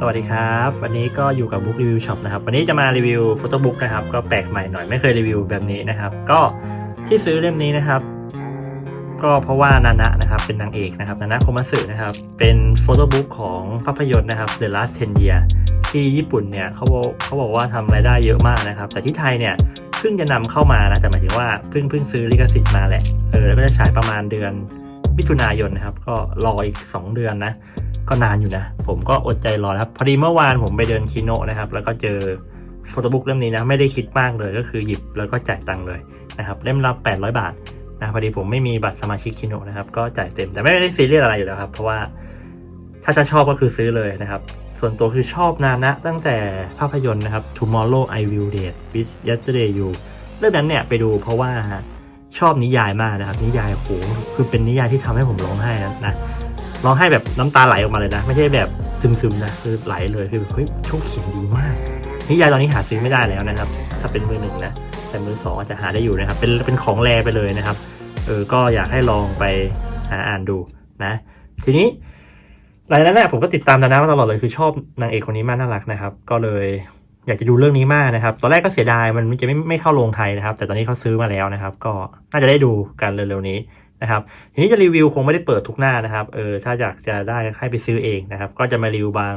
สวัสดีครับ วันนี้ก็อยู่กับบุ๊กรีวิวช็อปนะครับ วันนี้จะมารีวิวโฟโต้บุ๊กนะครับ ก็แปลกใหม่หน่อยไม่เคยรีวิวแบบนี้นะครับ ก็ที่ซื้อเล่มนี้นะครับ ก็เพราะว่านานะนะครับ เป็นนางเอกนะครับ นานะโคมัสึนะครับ เป็นโฟโต้บุ๊กของภาพยนตร์นะครับ The Last Ten Year ที่ญี่ปุ่นเนี่ยเขาเขาบอกว่าทำรายได้เยอะมากนะครับ แต่ที่ไทยเนี่ยเพิ่งจะนำเข้ามานะ แต่หมายถึงว่าเพิ่งเพิ่งซื้อลิขสิทธิ์มาแหละ เออแล้วก็จะฉายประมาณเดือนมิถุนายนนะครับ ก็รออีก 2 เดือนนะ ก็นานอยู่นะ ผมก็อดใจรอครับ พอดีเมื่อวานผมไปเดินคิโนนะครับ แล้วก็เจอโฟโต้บุ๊กเล่มนี้นะ ไม่ได้คิดมากเลยก็คือหยิบแล้วก็จ่ายตังค์เลยนะครับ เล่มละ800 บาทนะพอดีผมไม่มีบัตรสมาชิกคิโนนะครับ ก็จ่ายเต็มแต่ไม่ได้ซีเรียสอะไรอยู่แล้วครับ เพราะว่าถ้าจะชอบก็คือซื้อเลยนะครับ ส่วนตัวคือชอบนานะตั้งแต่ภาพยนตร์นะครับ Tomorrow I Will Date with Yesterday You เรื่องนั้นเนี่ยไปดูเพราะว่าชอบนิยายมากนะครับ นิยายโหคือเป็นนิยายที่ทำให้ผมร้องไห้นะนะ ร้องไห้แบบน้ำตาไหลออกมาเลยนะ ไม่ใช่แบบซึมๆนะคือไหลเลยคือแบบเฮ้ยโชคเขียนดีมากนิยายตอนนี้หาซื้อไม่ได้แล้วนะครับ ถ้าเป็นมือหนึ่งนะแต่มือสองอาจจะหาได้อยู่นะครับ เป็นเป็นของแรไปเลยนะครับเออก็อยากให้ลองไปหาอ่านดูนะ ทีนี้หลังจากนั้นแหละผมก็ติดตามนานะมาตลอดเลยคือชอบนางเอกคนนี้มากน่ารักนะครับ ก็เลยอยากจะดูเรื่องนี้มากนะครับ ตอนแรกก็เสียดายมันจะไม่ไม่เข้าโรงไทยนะครับ แต่ตอนนี้เขาซื้อมาแล้วนะครับ ก็น่าจะได้ดูกันเร็วๆนี้ นะครับทีนี้จะรีวิวคงไม่ได้เปิดทุกหน้านะครับเออถ้าอยากจะได้ให้ไปซื้อเองนะครับ ก็จะมารีวิวบาง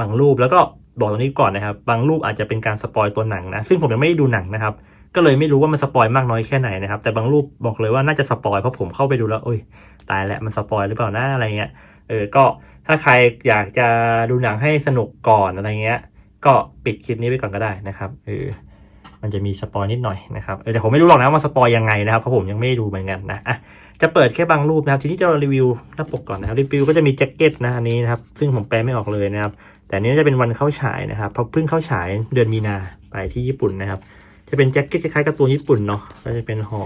บางรูปแล้วก็บอกตรงนี้ก่อนนะครับ บางรูปอาจจะเป็นการสปอยตัวหนังนะซึ่งผมยังไม่ได้ดูหนังนะครับ ก็เลยไม่รู้ว่ามันสปอยมากน้อยแค่ไหนนะครับ แต่บางรูปบอกเลยว่าน่าจะสปอยเพราะผมเข้าไปดูแล้วโอ้ยตายแล้วมันสปอยหรือเปล่านะอะไรเงี้ยเออก็ถ้าใครอยากจะดูหนังให้สนุกก่อนอะไรเงี้ย ก็ปิดคลิปนี้ไปก่อนก็ได้นะครับเออ มันจะมีสปอยนิดหน่อยนะครับเออแต่ผมไม่รู้หรอกนะว่าสปอยยังไงนะครับเพราะผมยังไม่ได้ดูเหมือนกันนะอะจะเปิดแค่บางรูปนะครับทีนี้จะรีวิวหน้าปกก่อนนะครับรีวิวก็จะมีแจ็คเก็ตนะอันนี้นะครับซึ่งผมแปลไม่ออกเลยนะครับ แต่อันนี้จะเป็นวันเข้าฉายนะครับเพราะเพิ่งเข้าฉายเดือนมีนาไปที่ญี่ปุ่นนะครับ จะเป็นแจ็คเก็ตคล้ายๆการ์ตูนญี่ปุ่นเนาะก็จะเป็นห่อ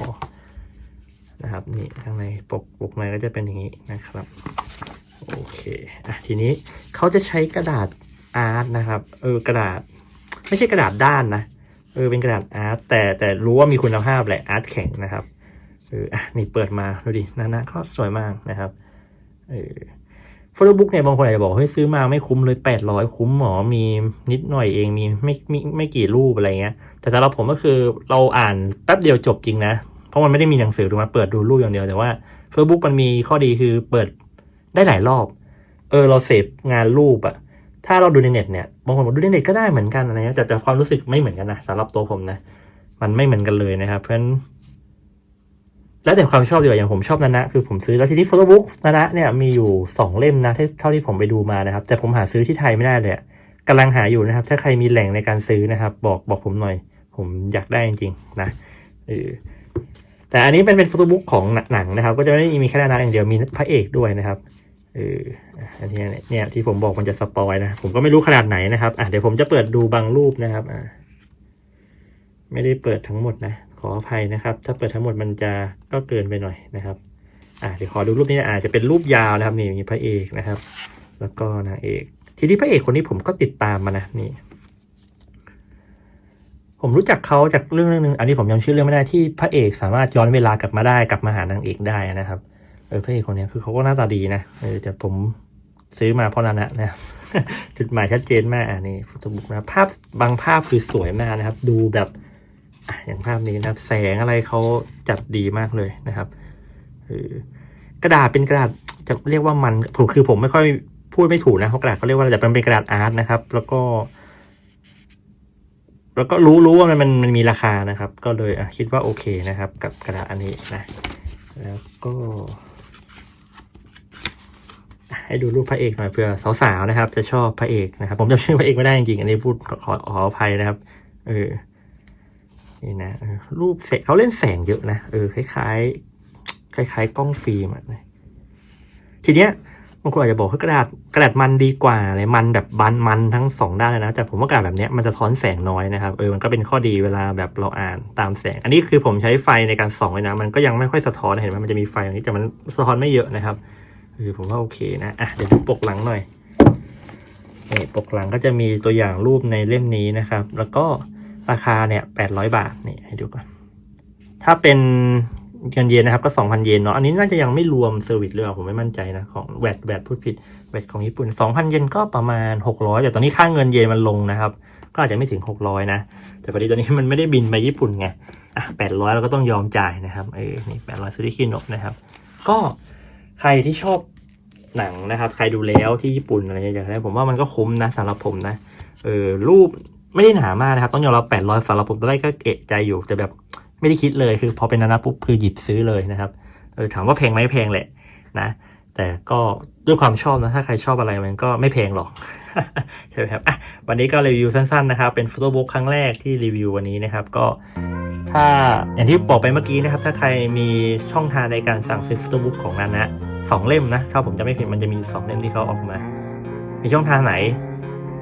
นะครับนี่ข้างในปกปกในก็จะเป็นอย่างนี้นะครับโอเคอะทีนี้เขาจะใช้กระดาษอาร์ตนะครับเออกระดาษ ไม่ใช่กระดาษด้านนะ เออเป็นกระดาษอาร์ตแต่แต่รู้ว่ามีคุณภาพแหละอาร์ตแข็งนะครับเอออะนี่เปิดมาดูดินานะก็สวยมากนะครับเออโฟโต้บุ๊กเนี่ยบางคนอาจจะบอกเฮ้ยซื้อมาไม่คุ้มเลยแปดร้อยคุ้มหมอมีนิดหน่อยเองมีไม่ไม่ไม่กี่รูปอะไรเงี้ย แต่สำหรับผมก็คือเราอ่านแป๊บเดียวจบจริงนะ เพราะมันไม่ได้มีหนังสือถูกไหมเปิดดูรูปอย่างเดียวแต่ว่าโฟโต้บุ๊กมันมีข้อดีคือเปิดได้หลายรอบ เออเราเสพงานรูปอะ ถ้าเราดูในเน็ตเนี่ยบางคนบอกดูในเน็ตก็ได้เหมือนกันอะไรเงี้ยแต่แต่ความรู้สึกไม่เหมือนกันนะสำหรับตัวผมนะ มันไม่เหมือนกันเลยนะครับ เพราะฉะนั้นแล้วแต่ความชอบดีกว่าอย่างผมชอบนานะคือผมซื้อแล้วทีนี้โฟโต้บุ๊กนานะเนี่ยมีอยู่สองเล่มนะเท่าที่ผมไปดูมานะครับ แต่ผมหาซื้อที่ไทยไม่ได้เลยอะกำลังหาอยู่นะครับ ถ้าใครมีแหล่งในการซื้อนะครับ บอกบอกผมหน่อย ผมอยากได้จริงๆนะเออแต่อันนี้เป็นเป็นโฟโต้บุ๊กของหนังนะครับ ก็จะไม่ได้มีแค่นานะอย่างเดียวมีพระเอกด้วยนะครับ เอออันนี้เนี่ยที่ผมบอกมันจะสปอยนะ ผมก็ไม่รู้ขนาดไหนนะครับอะเดี๋ยวผมจะเปิดดูบางรูปนะครับอ่าไม่ได้เปิดทั้งหมดนะ ขออภัยนะครับ ถ้าเปิดทั้งหมดมันจะก็เกินไปหน่อยนะครับอะเดี๋ยวขอดูรูปนี้นะอาจจะเป็นรูปยาวนะครับนี่มีพระเอกนะครับ แล้วก็นางเอก ทีนี้พระเอกคนนี้ผมก็ติดตามมานะนี่ ผมรู้จักเขาจากเรื่องหนึงอันนี้ผมยังชื่อเรื่องไม่ได้ที่พระเอกสามารถย้อนเวลากลับมาได้กลับมาหานางเอกได้นะครับ เออพระเอกคนนี้คือเขาก็หน้าตาดีนะเออแต่ผมซื้อมาเพราะนั้นนะนะจุดหมายชัดเจนมากอะนี่ฟุตบุ๊กนะภาพบางภาพคือสวยมากนะครับ ดูแบบอย่างภาพนี้นะครับ แสงอะไรเขาจัดดีมากเลยนะครับกระดาษเป็นกระดาษจะเรียกว่ามันผมคือผมไม่ค่อยพูดไม่ถูกนะเพราะกระดาษเขาเรียกว่าอะไรแต่มันเป็นกระดาษอาร์ตนะครับ แล้วก็ แล้วก็รู้รู้ว่ามันมันมันมีราคานะครับ ก็เลยคิดว่าโอเคนะครับ กับกระดาษอันนี้นะ แล้วก็ ให้ดูรูปพระเอกหน่อยเผื่อสาวๆนะครับ จะชอบพระเอกนะครับ ผมจำชื่อพระเอกไม่ได้จริงๆอันนี้พูดขอขอขออภัยนะครับ เออนี่นะรูปแสงเขาเล่นแสงเยอะนะเออคล้ายๆคล้ายๆกล้องฟิล์มอะนะทีเนี้ยบางคนอาจจะบอกว่ากระดาษกระดาษมันดีกว่าอะไรมันแบบบันมันทั้งสองด้านเลยนะแต่ผมว่ากระดาษแบบเนี้ยมันจะท้อนแสงน้อยนะครับเออมันก็เป็นข้อดีเวลาแบบเราอ่านตามแสง อันนี้คือผมใช้ไฟในการส่องเลยนะ มันก็ยังไม่ค่อยสะท้อนเห็นไหมมันจะมีไฟอย่างนี้แต่มันสะท้อนไม่เยอะนะครับ เออผมว่าโอเคนะอะเดี๋ยวดูปกหลังหน่อยนี่ปกหลังก็จะมีตัวอย่างรูปในเล่มนี้นะครับ แล้วก็ราคาเนี่ยแปดร้อยบาทนี่ให้ดูก่อนถ้าเป็นเงินเยนนะครับก็2,000เยนเนาะอันนี้น่าจะยังไม่รวมเซอร์วิสหรือเปล่าผมไม่มั่นใจนะของแวดแวดพูดผิดแวดของญี่ปุ่น2,000เยนก็ประมาณ600แต่ตอนนี้ค่าเงินเยนมันลงนะครับ ก็อาจจะไม่ถึง600นะ แต่พอดีตอนนี้มันไม่ได้บินไปญี่ปุ่นไงอะ800เราก็ต้องยอมจ่ายนะครับเออนี่800ซื้อที่คิโนะนะครับ ก็ ใครที่ชอบหนังนะครับ ใครดูแล้วที่ญี่ปุ่นอะไรอย่างเงี้ยผมว่ามันก็คุ้มนะสำหรับผมนะเออรูปไม่ได้หนามากนะครับ ต้องยอมรับ800สำหรับผมตอนแรกก็เอะใจอยู่จะแบบไม่ได้คิดเลยคือพอเป็นนานาปุ๊บคือหยิบซื้อเลยนะครับเออถามว่าแพงไหมแพงแหละนะ แต่ก็ด้วยความชอบนะถ้าใครชอบอะไรมันก็ไม่แพงหรอกใช่ไหมครับอะวันนี้ก็รีวิวสั้นๆนะครับ เป็นโฟโต้บุ๊กครั้งแรกที่รีวิววันนี้นะครับก็ ถ้าอย่างที่บอกไปเมื่อกี้นะครับ ถ้าใครมีช่องทางในการสั่งซื้อโฟโต้บุ๊กของนานะสองเล่มนะถ้าผมจะไม่ผิดมันจะมีสองเล่มที่เขาออกมา มีช่องทางไหน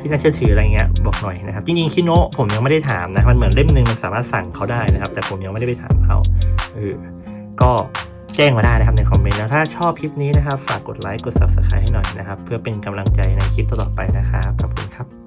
ที่น่าเชื่อถืออะไรเงี้ยบอกหน่อยนะครับ จริงๆคิโนะผมยังไม่ได้ถามนะ มันเหมือนเล่มหนึ่งมันสามารถสั่งเขาได้นะครับ แต่ผมยังไม่ได้ไปถามเขาเออก็แจ้งมาได้นะครับในคอมเมนต์แล้วถ้าชอบคลิปนี้นะครับ ฝากกดไลค์กด subscribe ให้หน่อยนะครับ เพื่อเป็นกำลังใจในคลิปต่อๆไปนะครับขอบ